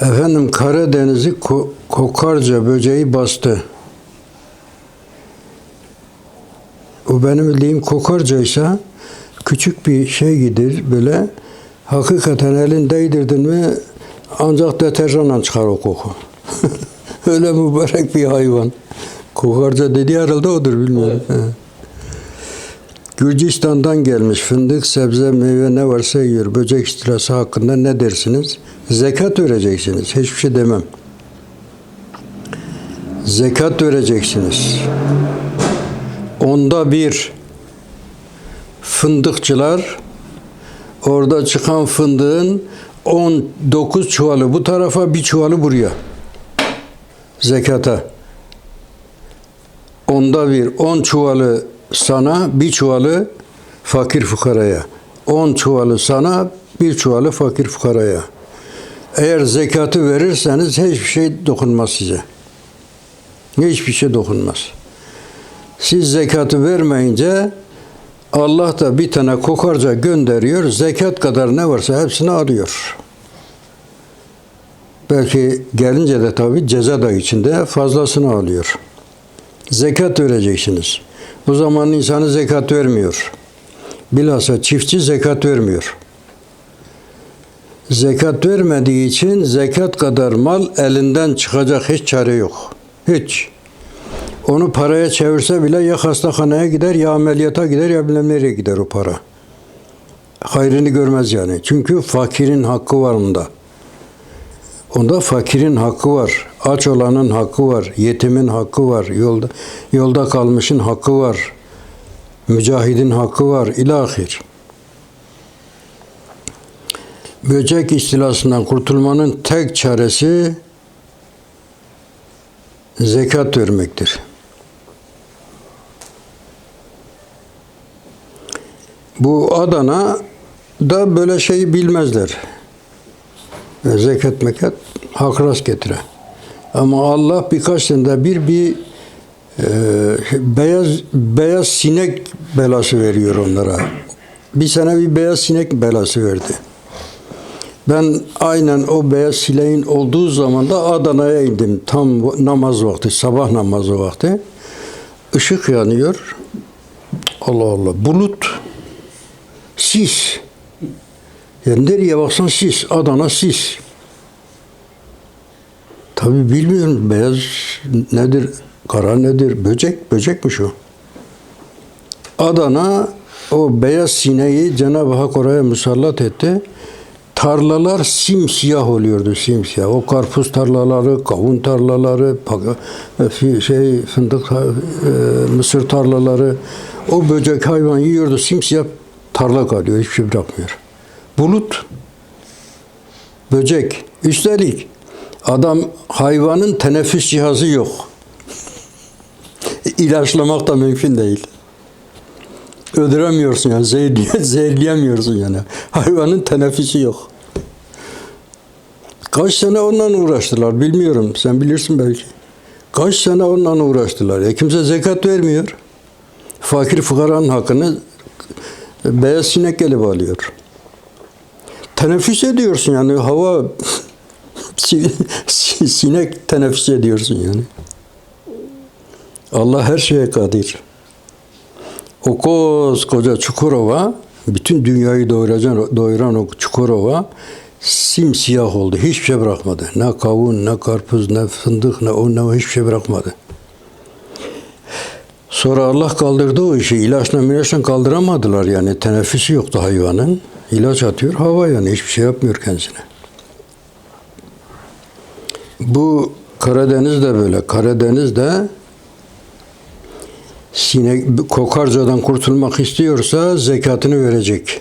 Efendim Karadeniz'i ko- kokarca böceği bastı. O benim bildiğim kokarca ise küçük bir şey gidir böyle. Hakikaten elin değdirdin mi ancak deterjanla çıkar o koku. Öyle mübarek bir hayvan. Kokarca dediği herhalde odur bilmiyorum. He. Gürcistan'dan gelmiş fındık, sebze, meyve ne varsa yiyor. Böcek istilası hakkında ne dersiniz? Zekat vereceksiniz. Hiçbir şey demem. Zekat vereceksiniz. Onda bir fındıkçılar orada çıkan fındığın 19 çuvalı bu tarafa bir çuvalı buraya. Zekata. Onda bir 10 çuvalı sana bir çuvalı fakir fukaraya. 10 çuvalı sana bir çuvalı fakir fukaraya. Eğer zekatı verirseniz hiçbir şey dokunmaz size. Hiçbir şey dokunmaz. Siz zekatı vermeyince Allah da bir tane kokarca gönderiyor. Zekat kadar ne varsa hepsini alıyor. Belki gelince de tabii ceza da içinde fazlasını alıyor. Zekat vereceksiniz. Bu zaman insanı zekat vermiyor. Bilhassa çiftçi zekat vermiyor. Zekat vermediği için zekat kadar mal elinden çıkacak hiç çare yok. Hiç. Onu paraya çevirse bile ya hastahaneye gider ya ameliyata gider ya bilmem nereye gider o para. Hayrını görmez yani. Çünkü fakirin hakkı var onda. Onda fakirin hakkı var, aç olanın hakkı var, yetimin hakkı var, yolda yolda kalmışın hakkı var, mücahidin hakkı var, ilahir. Böcek istilasından kurtulmanın tek çaresi zekat vermektir. Bu Adana da böyle şeyi bilmezler. Zekat mekat hak rast getire. Ama Allah birkaç senede bir bir e, beyaz beyaz sinek belası veriyor onlara. Bir sene bir beyaz sinek belası verdi. Ben aynen o beyaz sineğin olduğu zaman da Adana'ya indim. Tam namaz vakti, sabah namazı vakti. Işık yanıyor. Allah Allah. Bulut. Sis. Yani nereye baksan sis. Adana sis. Tabi bilmiyorum beyaz nedir, kara nedir, böcek, böcekmiş o. Adana o beyaz sineği Cenab-ı Hak oraya musallat etti. Tarlalar simsiyah oluyordu simsiyah. O karpuz tarlaları, kavun tarlaları, pak- şey fındık, e, mısır tarlaları. O böcek hayvan yiyordu simsiyah tarla kalıyor, hiçbir şey bırakmıyor. Bulut, böcek. Üstelik adam hayvanın teneffüs cihazı yok. İlaçlamak da mümkün değil. Öldüremiyorsun yani, zehirleye, zehirleyemiyorsun yani. Hayvanın teneffüsü yok. Kaç sene ondan uğraştılar bilmiyorum. Sen bilirsin belki. Kaç sene ondan uğraştılar. Ya kimse zekat vermiyor. Fakir fukaranın hakkını beyaz sinek gelip alıyor. Teneffüs ediyorsun yani hava sinek teneffüs ediyorsun yani. Allah her şeye kadir. O koskoca Çukurova, bütün dünyayı doyuran, doyuran o Çukurova simsiyah oldu. Hiçbir şey bırakmadı. Ne kavun, ne karpuz, ne fındık, ne o, ne o hiçbir şey bırakmadı. Sonra Allah kaldırdı o işi. İlaçla milaçla kaldıramadılar yani. Teneffüsü yoktu hayvanın. İlaç atıyor hava yani. Hiçbir şey yapmıyor kendisine. Bu Karadeniz de böyle. Karadeniz'de sinek kokarcadan kurtulmak istiyorsa zekatını verecek.